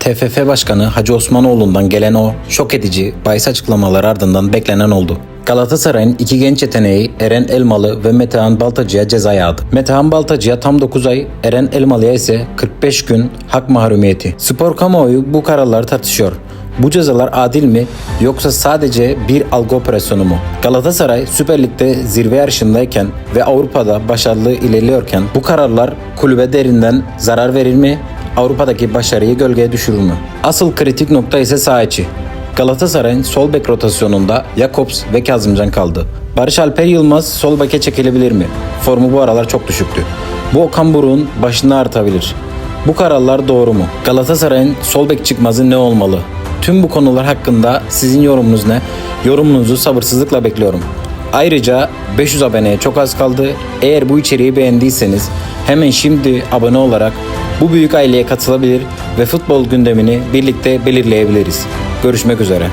TFF Başkanı Hacı Osmanoğlu'ndan gelen o şok edici bahis açıklamaları ardından beklenen oldu. Galatasaray'ın iki genç yeteneği Eren Elmalı ve Metehan Baltacı'ya ceza yağdı. Metehan Baltacı'ya tam 9 ay, Eren Elmalı'ya ise 45 gün hak mahrumiyeti. Spor kamuoyu bu kararları tartışıyor. Bu cezalar adil mi yoksa sadece bir algı operasyonu mu? Galatasaray Süper Lig'de zirve yarışındayken ve Avrupa'da başarılı ilerliyorken bu kararlar kulübe derinden zarar verir mi? Avrupa'daki başarıyı gölgeye düşürür mü? Asıl kritik nokta ise saha içi. Galatasaray'ın sol bek rotasyonunda Jakobs ve Kazımcan kaldı. Barış Alper Yılmaz sol beke çekilebilir mi? Formu bu aralar çok düşüktü. Bu Okan Buruk'un başını artabilir. Bu kararlar doğru mu? Galatasaray'ın sol bek çıkmazı ne olmalı? Tüm bu konular hakkında sizin yorumunuz ne? Yorumunuzu sabırsızlıkla bekliyorum. Ayrıca 500 aboneye çok az kaldı. Eğer bu içeriği beğendiyseniz hemen şimdi abone olarak bu büyük aileye katılabilir ve futbol gündemini birlikte belirleyebiliriz. Görüşmek üzere.